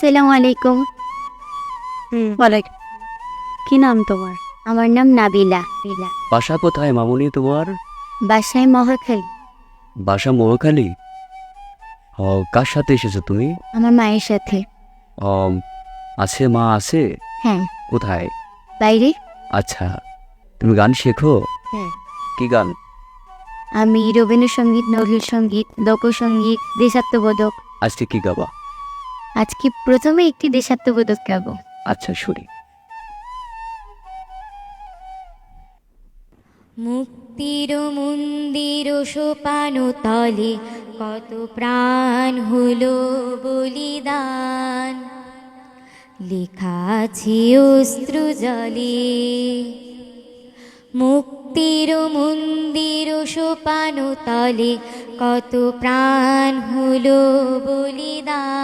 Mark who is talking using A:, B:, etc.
A: সালাম আলাইকুম।
B: হুম। ওয়ালাইকুম। কি নাম তোমার?
A: আমার নাম নাবিলা। বিলা
C: বাসা কোথায় মামুনি তোমার?
A: বাসায় মহাখালী।
C: বাসা মহাখালী? ও কার সাথে এসেছ তুমি?
A: আমার মায়ের সাথে।
C: অম, আছে মা আছে?
A: হ্যাঁ।
C: কোথায়?
A: বাইরে।
C: আচ্ছা তুমি গান শেখো?
A: হ্যাঁ।
C: কি গান?
A: আমি রবীন্দ্রসঙ্গীত নজরুল সংগীত লোকসঙ্গীত দেশাত্মবোধক।
C: আজকে কি গাবা?
A: আজকে প্রথমে একটি দেশাত্মবোধক গাবো।
C: আচ্ছা শুনি।
A: মুক্তির মন্দির সোপান তলে কত প্রাণ হলো বলিদান। লেখা আছে অস্ত্র জলে। মুক্তির মন্দির সোপান তলে কত প্রাণ হলো বলিদান।